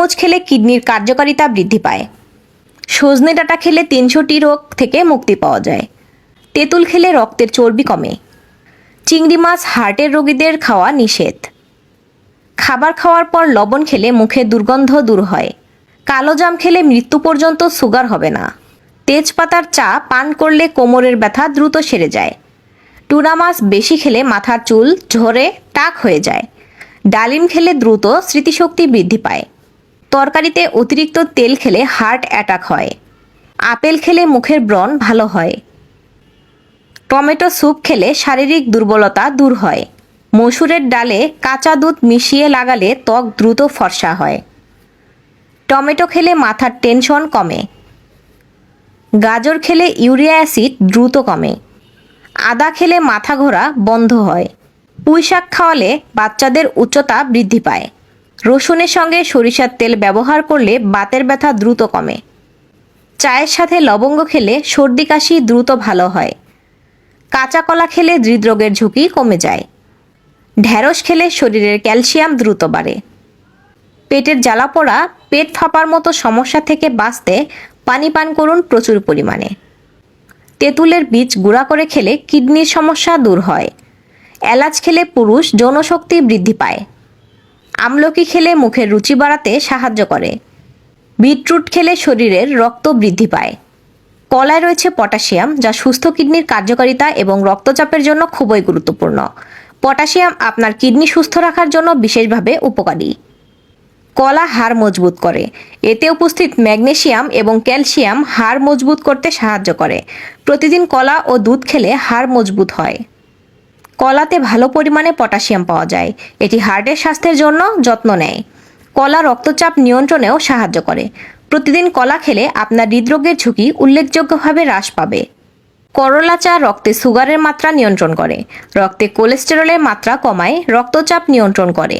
তরমুজ খেলে কিডনির কার্যকারিতা বৃদ্ধি পায়। সজনে ডাঁটা খেলে তিনশোটি রোগ থেকে মুক্তি পাওয়া যায়। তেঁতুল খেলে রক্তের চর্বি কমে। চিংড়ি মাছ হার্টের রোগীদের খাওয়া নিষেধ। খাবার খাওয়ার পর লবণ খেলে মুখে দুর্গন্ধ দূর হয়। কালো জাম খেলে মৃত্যু পর্যন্ত সুগার হবে না। তেজপাতার চা পান করলে কোমরের ব্যথা দ্রুত সেরে যায়। টুনা মাছ বেশি খেলে মাথার চুল ঝরে টাক হয়ে যায়। ডালিম খেলে দ্রুত স্মৃতিশক্তি বৃদ্ধি পায়। তরকারিতে অতিরিক্ত তেল খেলে হার্ট অ্যাটাক হয়। আপেল খেলে মুখের ব্রণ ভালো হয়। টমেটো স্যুপ খেলে শারীরিক দুর্বলতা দূর হয়। মসুরের ডালে কাঁচা দুধ মিশিয়ে লাগালে ত্বক দ্রুত ফর্সা হয়। টমেটো খেলে মাথার টেনশন কমে। গাজর খেলে ইউরিয়া অ্যাসিড দ্রুত কমে। আদা খেলে মাথা ঘোরা বন্ধ হয়। পুঁই শাক খাওয়ালে বাচ্চাদের উচ্চতা বৃদ্ধি পায়। রসুনের সঙ্গে সরিষার তেল ব্যবহার করলে বাতের ব্যথা দ্রুত কমে। চায়ের সাথে লবঙ্গ খেলে সর্দি কাশি দ্রুত ভালো হয়। কাঁচা কলা খেলে হৃদরোগের ঝুঁকি কমে যায়। ঢ্যাঁড়স খেলে শরীরের ক্যালসিয়াম দ্রুত বাড়ে। পেটের জ্বালা পোড়া, পেট ফাঁপার মতো সমস্যা থেকে বাঁচতে পানি পান করুন প্রচুর পরিমাণে। তেঁতুলের বীজ গুঁড়া করে খেলে কিডনির সমস্যা দূর হয়। এলাচ খেলে পুরুষ যৌনশক্তি বৃদ্ধি পায়। আমলকি খেলে মুখের রুচি বাড়াতে সাহায্য করে। বিটরুট খেলে শরীরের রক্ত বৃদ্ধি পায়। কলায় রয়েছে পটাশিয়াম, যা সুস্থ কিডনির কার্যকারিতা এবং রক্তচাপের জন্য খুবই গুরুত্বপূর্ণ। পটাশিয়াম আপনার কিডনি সুস্থ রাখার জন্য বিশেষভাবে উপকারী। কলা হাড় মজবুত করে। এতে উপস্থিত ম্যাগনেশিয়াম এবং ক্যালসিয়াম হাড় মজবুত করতে সাহায্য করে। প্রতিদিন কলা ও দুধ খেলে হাড় মজবুত হয়। কলাতে ভালো পরিমাণে পটাশিয়াম পাওয়া যায়। এটি হার্টের স্বাস্থ্যের জন্য যত্ন নেয়। কলা রক্তচাপ নিয়ন্ত্রণেও সাহায্য করে। প্রতিদিন কলা খেলে আপনার হৃদরোগের ঝুঁকি উল্লেখযোগ্যভাবে হ্রাস পাবে। করলা চা রক্তে সুগারের মাত্রা নিয়ন্ত্রণ করে। রক্তে কোলেস্টেরলের মাত্রা কমায়, রক্তচাপ নিয়ন্ত্রণ করে।